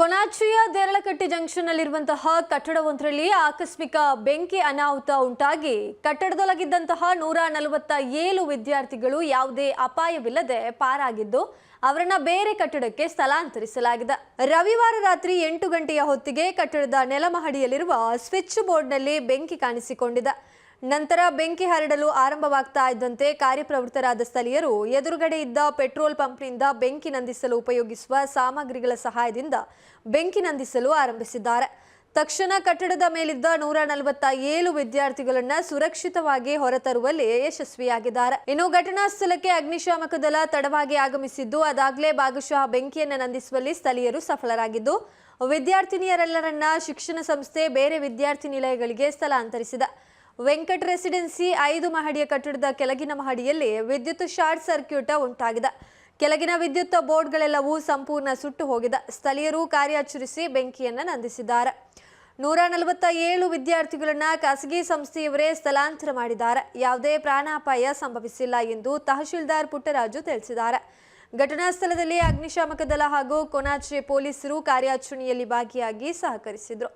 ಕೊನಾಚಿಯ ದೇರಳಕಟ್ಟಿ ಜಂಕ್ಷನ್ನಲ್ಲಿರುವಂತಹ ಕಟ್ಟಡವೊಂದರಲ್ಲಿ ಆಕಸ್ಮಿಕ ಬೆಂಕಿ ಅನಾಹುತ ಉಂಟಾಗಿ ಕಟ್ಟಡದೊಳಗಿದ್ದಂತಹ ನೂರ ನಲವತ್ತ ಏಳು ವಿದ್ಯಾರ್ಥಿಗಳು ಯಾವುದೇ ಅಪಾಯವಿಲ್ಲದೆ ಪಾರಾಗಿದ್ದು, ಅವರನ್ನ ಬೇರೆ ಕಟ್ಟಡಕ್ಕೆ ಸ್ಥಳಾಂತರಿಸಲಾಗಿದೆ. ರವಿವಾರ ರಾತ್ರಿ ಎಂಟು ಗಂಟೆಯ ಹೊತ್ತಿಗೆ ಕಟ್ಟಡದ ನೆಲಮಹಡಿಯಲ್ಲಿರುವ ಸ್ವಿಚ್ ಬೋರ್ಡ್ನಲ್ಲಿ ಬೆಂಕಿ ಕಾಣಿಸಿಕೊಂಡಿದೆ. ನಂತರ ಬೆಂಕಿ ಹರಡಲು ಆರಂಭವಾಗ್ತಾ ಇದ್ದಂತೆ ಕಾರ್ಯಪ್ರವೃತ್ತರಾದ ಸ್ಥಳೀಯರು ಎದುರುಗಡೆ ಇದ್ದ ಪೆಟ್ರೋಲ್ ಪಂಪ್ನಿಂದ ಬೆಂಕಿ ನಂದಿಸಲು ಉಪಯೋಗಿಸುವ ಸಾಮಗ್ರಿಗಳ ಸಹಾಯದಿಂದ ಬೆಂಕಿ ನಂದಿಸಲು ಆರಂಭಿಸಿದ್ದಾರೆ. ತಕ್ಷಣ ಕಟ್ಟಡದ ಮೇಲಿದ್ದ ನೂರ ನಲವತ್ತ ಏಳು ವಿದ್ಯಾರ್ಥಿಗಳನ್ನ ಸುರಕ್ಷಿತವಾಗಿ ಹೊರತರುವಲ್ಲಿ ಯಶಸ್ವಿಯಾಗಿದ್ದಾರೆ. ಇನ್ನು ಘಟನಾ ಸ್ಥಳಕ್ಕೆ ಅಗ್ನಿಶಾಮಕ ದಳ ತಡವಾಗಿ ಆಗಮಿಸಿದ್ದು, ಅದಾಗಲೇ ಭಾಗಶಃ ಬೆಂಕಿಯನ್ನು ನಂದಿಸುವಲ್ಲಿ ಸ್ಥಳೀಯರು ಸಫಲರಾಗಿದ್ದು, ವಿದ್ಯಾರ್ಥಿನಿಯರೆಲ್ಲರನ್ನ ಶಿಕ್ಷಣ ಸಂಸ್ಥೆ ಬೇರೆ ವಿದ್ಯಾರ್ಥಿ ನಿಲಯಗಳಿಗೆ ಸ್ಥಳಾಂತರಿಸಿದೆ. ವೆಂಕಟ್ ರೆಸಿಡೆನ್ಸಿ ಐದು ಮಹಡಿಯ ಕಟ್ಟಡದ ಕೆಳಗಿನ ಮಹಡಿಯಲ್ಲಿ ವಿದ್ಯುತ್ ಶಾರ್ಟ್ ಸರ್ಕ್ಯೂಟ್ ಉಂಟಾಗಿದೆ. ಕೆಳಗಿನ ವಿದ್ಯುತ್ ಬೋರ್ಡ್ಗಳೆಲ್ಲವೂ ಸಂಪೂರ್ಣ ಸುಟ್ಟು ಹೋಗಿದೆ. ಸ್ಥಳೀಯರು ಕಾರ್ಯಾಚರಿಸಿ ಬೆಂಕಿಯನ್ನು ನಂದಿಸಿದ್ದಾರೆ. ನೂರ ನಲವತ್ತ ಏಳು ವಿದ್ಯಾರ್ಥಿಗಳನ್ನ ಖಾಸಗಿ ಸಂಸ್ಥೆಯವರೇ ಸ್ಥಳಾಂತರ ಮಾಡಿದ್ದಾರೆ. ಯಾವುದೇ ಪ್ರಾಣಾಪಾಯ ಸಂಭವಿಸಿಲ್ಲ ಎಂದು ತಹಶೀಲ್ದಾರ್ ಪುಟ್ಟರಾಜು ತಿಳಿಸಿದ್ದಾರೆ. ಘಟನಾ ಸ್ಥಳದಲ್ಲಿ ಅಗ್ನಿಶಾಮಕ ದಳ ಹಾಗೂ ಕೊನಾಚೆ ಪೊಲೀಸರು ಕಾರ್ಯಾಚರಣೆಯಲ್ಲಿ ಭಾಗಿಯಾಗಿ ಸಹಕರಿಸಿದರು.